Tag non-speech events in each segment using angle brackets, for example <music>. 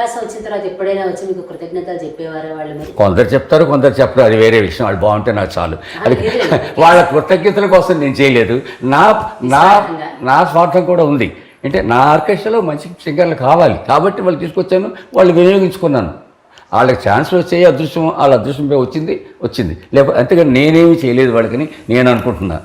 అవకాశం వచ్చిన తర్వాత ఎప్పుడైనా వచ్చి మీకు కృతజ్ఞతలు చెప్పేవారా వాళ్ళు మరి కొందరు చెప్తారు కొందరు చెప్పరు. అది వేరే విషయం. వాళ్ళు బాగుంటే నాకు చాలు. అది <laughs> వాళ్ళ కృతజ్ఞతల కోసం నేను చేయలేదు. నా నా నా స్వార్థం కూడా ఉంది. అంటే నా ఆర్కెస్ట్రాలో మంచి సింగర్లు కావాలి. కాబట్టి వాళ్ళు తీసుకొచ్చాను. వాళ్ళు వినియోగించుకున్నాను. వాళ్ళకి ఛాన్స్ వచ్చే అదృష్టం వాళ్ళ అదృష్టంపై వచ్చింది వచ్చింది. లేకపోతే అంతేగాని నేనేమి చేయలేదు వాళ్ళకని నేను అనుకుంటున్నా.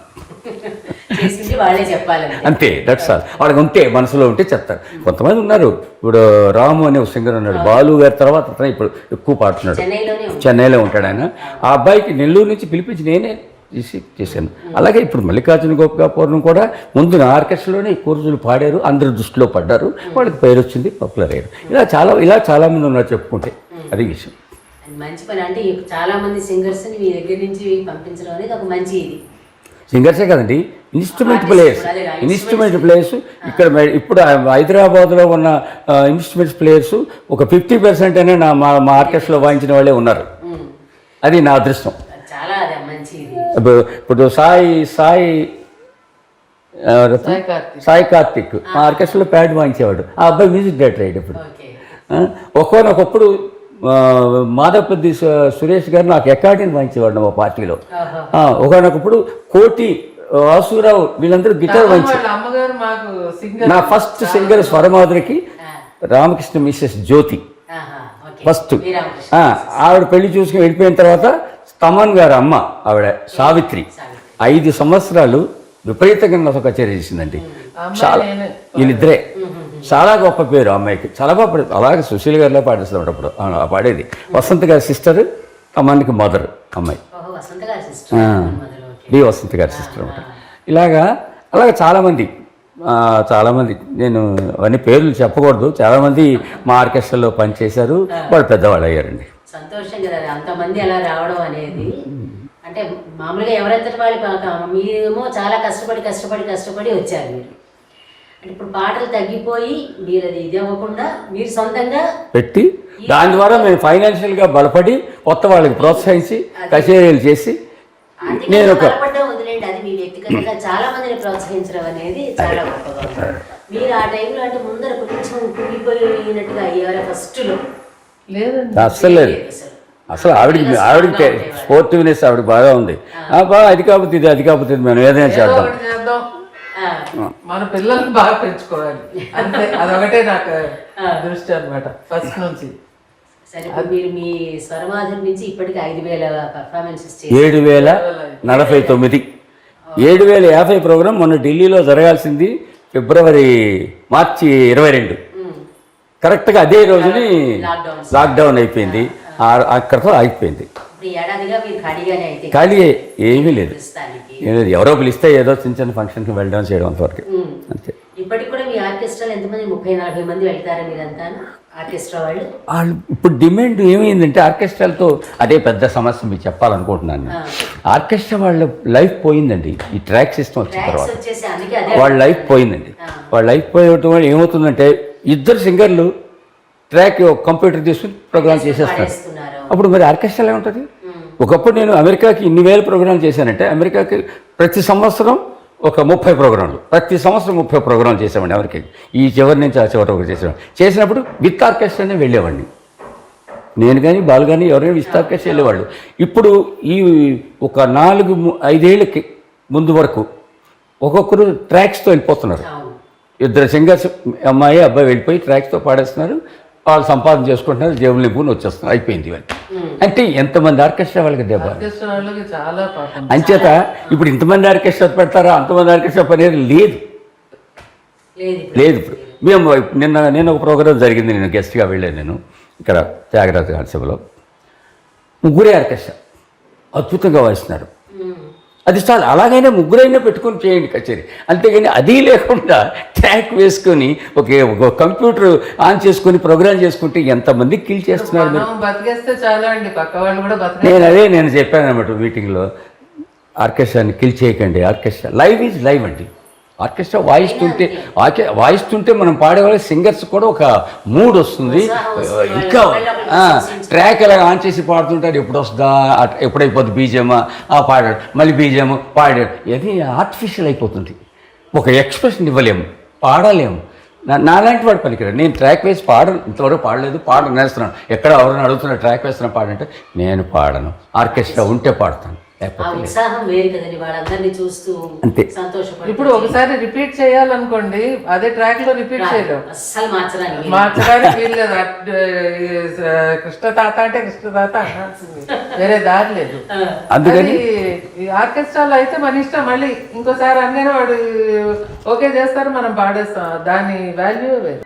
చేసింది వాళ్ళే చెప్పాలంటే అంతే దట్స్ ఆల్ వాళ్ళకి ఉంటే మనసులో ఉంటే చెప్తారు. కొంతమంది ఉన్నారు. ఇప్పుడు రాము అనే ఒక సింగర్ ఉన్నాడు. బాలు గారి తర్వాత అతను ఇప్పుడు ఎక్కువ పాడుతున్నాడు చెన్నైలో ఉంటాడు ఆయన. ఆ అబ్బాయికి నెల్లూరు నుంచి పిలిపించి నేనే చేసి చేశాను. అలాగే ఇప్పుడు మల్లికార్జున గోపికాపూర్ణం కూడా ముందు ఆర్కెస్ట్రాలోనే ఈ కోర్సులు పాడారు. అందరు దృష్టిలో పడ్డారు. వాళ్ళకి పేరు వచ్చింది పాపులర్ అయ్యారు. ఇలా చాలా ఇలా చాలామంది ఉన్నారు చెప్పుకుంటే. అది విషయం. మంచి పని. అంటే చాలా మంది సింగర్స్ మీ దగ్గర నుంచి పంపించడం అనేది ఒక మంచి ఇది. సింగర్సే కదండి. ఇన్స్ట్రుమెంట్ ప్లేయర్స్ ఇన్స్ట్రుమెంట్ ప్లేయర్స్ ఇక్కడ ఇప్పుడు హైదరాబాద్లో ఉన్న ఇన్స్ట్రుమెంట్స్ ప్లేయర్స్ ఒక ఫిఫ్టీ పర్సెంట్ అయినా నా మా మా ఆర్కెస్ట్రాలో వాయించిన వాళ్ళే ఉన్నారు. అది నా అదృష్టం. ఇప్పుడు సాయి సాయి సాయి కార్తిక్. మా ఆర్కెస్ట్రాలో ప్యాడ్ వాయించేవాడు. ఆ అబ్బాయి మ్యూజిక్ డైరెక్టర్ అయ్యాడు ఇప్పుడు ఒక్కొక్కప్పుడు మాధవపతి సురేష్ గారు నాకు అకార్డింగ్ వాయించేవాడు మా పార్టీలో. ఒకనొకప్పుడు కోటి వాసురావు వీళ్ళందరూ గిటార్ సింగర్. నా ఫస్ట్ సింగర్ స్వరమాధురికి రామకృష్ణ మిస్సెస్ జ్యోతి. ఫస్ట్. ఆవిడ పెళ్ళి చూసుకుని వెళ్ళిపోయిన తర్వాత తమన్ గారు అమ్మ ఆవిడ సావిత్రి. ఐదు సంవత్సరాలు విపరీతంగా నాతో కచేరీ చేసిందండి. చాలా వీళ్ళిద్దరే. చాలా గొప్ప పేరు అమ్మాయికి. చాలా పేరు. అలాగే సుశీల్ గారిలో పాడిస్తాడు అప్పుడు. ఆ, పాడేది. వసంత గారి సిస్టర్ తమన్కి మదర్ అమ్మాయి. ఓహో వసంత గారి సిస్టర్ మొదలు ఓకే డి వసంత గారి సిస్టర్ అనమాట. ఇలాగా అలాగే చాలామంది చాలామంది నేను అవన్నీ పేర్లు చెప్పకూడదు. చాలామంది మా ఆర్కెస్ట్రాలో పనిచేశారు. వాళ్ళు పెద్దవాళ్ళు అయ్యారండి. సంతోషం కదా అంతమంది అలా రావడం అనేది అంటే మామూలుగా ఎవరెంతటి వాళ్ళు మీరేమో చాలా కష్టపడి కష్టపడి కష్టపడి వచ్చారు మీరు. అంటే ఇప్పుడు పాటలు తగ్గిపోయి మీరు అది ఇది అవ్వకుండా మీరు సొంతంగా పెట్టి దాని ద్వారా మేము ఫైనాన్షియల్గా బలపడి కొత్త వాళ్ళకి ప్రోత్సహించి కచేరీలు చేసి నేను ఒక బలపడ్డా వదిలేండి అది మీ వ్యక్తిగతంగా చాలా మందిని ప్రోత్సహించడం అనేది చాలా గొప్పగా ఉంది. మీరు ఆ టైంలో అంటే ముందర కొంచెం కుంగిపోయినట్టుగా అయ్యారా ఫస్ట్లో? లేదండి. అస్సలు లేదు. అసలు. ఆవిడకి ఆవిడకి స్పోర్టివ్నెస్ ఆవిడకి బాగా ఉంది. ఆ, బాగా అది కాకపోతే ఇది అది కాకపోతే ఇది మనం ఏదైనా ఏదో చేద్దాం. మన పిల్లల్ని బాగా పెంచుకోవాలి. అంతే. అదొకటే నాకు దృష్టి అన్నమాట ఫస్ట్ నుంచి. సరే ఇప్పుడు మీరు మీ స్వరమాధురి నుంచి ఇప్పటికి ఐదు వేల పర్ఫార్మెన్సెస్ చేసి ఏడు వేల నలభై తొమ్మిది. ఏడు వేల యాభై ప్రోగ్రాం మొన్న ఢిల్లీలో జరగాల్సింది ఫిబ్రవరి మార్చి ఇరవై రెండు. కరెక్ట్గా అదే రోజుని లాక్డౌన్. అయిపోయింది. అక్కడితో ఆగిపోయింది ఖాళీ ఏమీ లేదు. ఎవరో పిలిస్తే ఏదో చిన్న చిన్న ఫంక్షన్కి వెళ్ళడం చేయడం అంతవరకు. అంతే. ఇప్పటికి కూడా మీ ఆర్కెస్ట్రాలో ఎంతమంది? ముప్పై నలభై మంది వెళ్తారా మీరంతా? ఆర్కెస్ట్రా వాళ్ళు? వాళ్ళు ఇప్పుడు డిమాండ్ ఏమైందంటే ఆర్కెస్ట్రాలతో అదే పెద్ద సమస్య మీకు చెప్పాలనుకుంటున్నాను నేను. ఆర్కెస్ట్రా వాళ్ళ లైఫ్ పోయిందండి. ఈ ట్రాక్ సిస్టమ్ వచ్చిన తర్వాత వాళ్ళ లైఫ్ పోయిందండి. వాళ్ళ లైఫ్ పోయటం వల్ల ఏమవుతుందంటే ఇద్దరు సింగర్లు ట్రాక్ కంప్యూటర్ తీసుకుని ప్రోగ్రామ్ చేసేస్తారు పాడేస్తున్నారు. అప్పుడు మరి ఆర్కెస్ట్రా ఉంటుంది ఒకప్పుడు నేను అమెరికాకి ఇన్ని వేల ప్రోగ్రామ్ చేశానంటే అమెరికాకి ప్రతి సంవత్సరం ఒక ముప్పై ప్రోగ్రాంలు. ప్రతి సంవత్సరం ముప్పై ప్రోగ్రాంలు చేసామండి అమెరికాకి ఈ చివరి నుంచి ఆ చివరి వరకు చేసాం చేసినప్పుడు విత్ ఆర్కెస్ట్రానే వెళ్ళేవాడిని. నేను కానీ బాలు కానీ ఎవరైనా విత్ ఆర్కెస్ట్రా వెళ్ళేవాళ్ళు. ఇప్పుడు ఈ ఒక నాలుగు ఐదేళ్ళకి ముందు వరకు ఒక్కొక్కరు ట్రాక్స్తో వెళ్ళిపోతున్నారు. ఇద్దరు సింగర్స్ అమ్మాయి అబ్బాయి వెళ్ళిపోయి ట్రాక్స్తో పాడేస్తున్నారు. వాళ్ళు సంపాదన చేసుకుంటున్నారు. జేబులు నింపుని వచ్చేస్తున్నారు. అయిపోయింది ఇవన్నీ అంటే ఎంతమంది ఆర్కెస్ట్రా వాళ్ళకి దెబ్బ? అంచేత ఇప్పుడు ఇంతమంది ఆర్కెస్ట్రా పెడతారా? అంతమంది ఆర్కెస్ట్రా పని అనేది లేదు లేదు ఇప్పుడు. మేము నిన్న నేను ఒక ప్రోగ్రాం జరిగింది. నేను గెస్ట్గా వెళ్ళాను నేను ఇక్కడ త్యాగరాజ గారి సభలో. ముగ్గురే ఆర్కెస్ట్రా. అద్భుతంగా వాయిస్తున్నారు. అది చాలు. అలాగైనా ముగ్గురైనా పెట్టుకొని చేయండి కచేరీ. అంతేగాని అది లేకుండా ట్రాక్ వేసుకొని ఒకే ఒక కంప్యూటర్ ఆన్ చేసుకొని ప్రోగ్రామ్ చేసుకుంటే ఎంతమంది కిల్ చేస్తున్నారు మీరు? మనం బతికేస్తే చాలా అండి పక్క వాళ్ళు కూడా బతక నేను అదే నేను చెప్పాను అనమాట మీటింగ్లో. ఆర్కెస్ట్రాని కిల్ చేయకండి. ఆర్కెస్ట్రా లైవ్ ఈజ్ లైవ్ అండి. ఆర్కెస్ట్రా వాయిస్తుంటే ఆర్కె వాయిస్తుంటే మనం పాడేవాళ్ళ సింగర్స్ కూడా ఒక మూడ్ వస్తుంది. ఇంకా ఆ, ట్రాక్ ఎలా ఆన్ చేసి పాడుతుంటాడు. ఎప్పుడు వస్తుందా? ఎప్పుడైపోద్ది? బీజేమా ఆ పాడాడు. మళ్ళీ బీజేమో పాడాడు. ఇది ఆర్టిఫిషియల్ అయిపోతుంది. ఒక ఎక్స్ప్రెషన్ ఇవ్వలేము. పాడలేము. నా నాలాంటి వాడు పలికాడు నేను ట్రాక్ వేసి పాడను. ఇంతవరకు పాడలేదు. పాడ నేస్తున్నాను. ఎక్కడ ఎవరైనా అడుగుతున్నా ట్రాక్ వేస్తున్నా పాడంటే నేను పాడను. ఆర్కెస్ట్రా ఉంటే పాడతాను. ఆ. ఉత్సాహం వేరు కదండి వాళ్ళందరినీ చూస్తూ అంతే. సంతోషపడి ఇప్పుడు ఒకసారి రిపీట్ చేయాలనుకోండి అదే ట్రాక్లో రిపీట్ చేయలేం. అస్సలు మార్చడానికి మార్చడానికి వీల్లేదు అట్- ఆ, కృష్ణ తాత అంటే కృష్ణ తాత వేరే దారి లేదు. అందుకని ఆర్కెస్ట్రాలో అయితే మన ఇష్టం. మళ్ళీ ఇంకోసారి అన్నీ వాడు ఓకే చేస్తారు మనం పాడేస్తాం. దాని వాల్యూ వేరు.